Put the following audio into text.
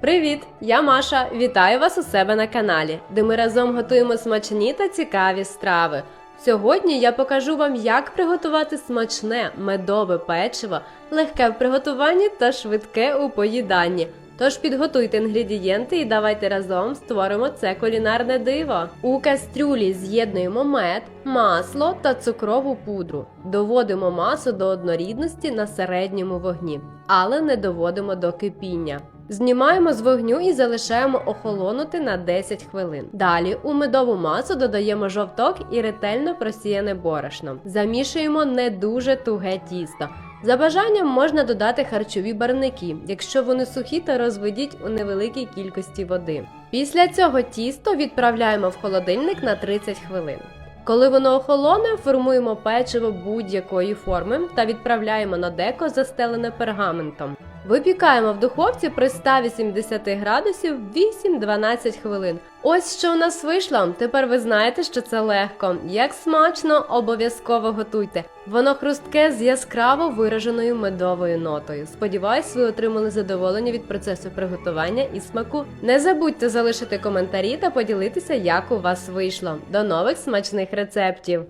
Привіт! Я Маша. Вітаю вас у себе на каналі, де ми разом готуємо смачні та цікаві страви. Сьогодні я покажу вам, як приготувати смачне медове печиво, легке в приготуванні та швидке у поїданні. Тож підготуйте інгредієнти і давайте разом створимо це кулінарне диво. У кастрюлі з'єднуємо мед, масло та цукрову пудру. Доводимо масу до однорідності на середньому вогні, але не доводимо до кипіння. Знімаємо з вогню і залишаємо охолонути на 10 хвилин. Далі у медову масу додаємо жовток і ретельно просіяне борошно. Замішуємо не дуже туге тісто. За бажанням можна додати харчові барвники. Якщо вони сухі, то розведіть у невеликій кількості води. Після цього тісто відправляємо в холодильник на 30 хвилин. Коли воно охолоне, формуємо печиво будь-якої форми та відправляємо на деко, застелене пергаментом. Випікаємо в духовці при 180 градусів 8-12 хвилин. Ось що у нас вийшло. Тепер ви знаєте, що це легко. Як смачно, обов'язково готуйте. Воно хрустке з яскраво вираженою медовою нотою. Сподіваюсь, ви отримали задоволення від процесу приготування і смаку. Не забудьте залишити коментарі та поділитися, як у вас вийшло. До нових смачних рецептів!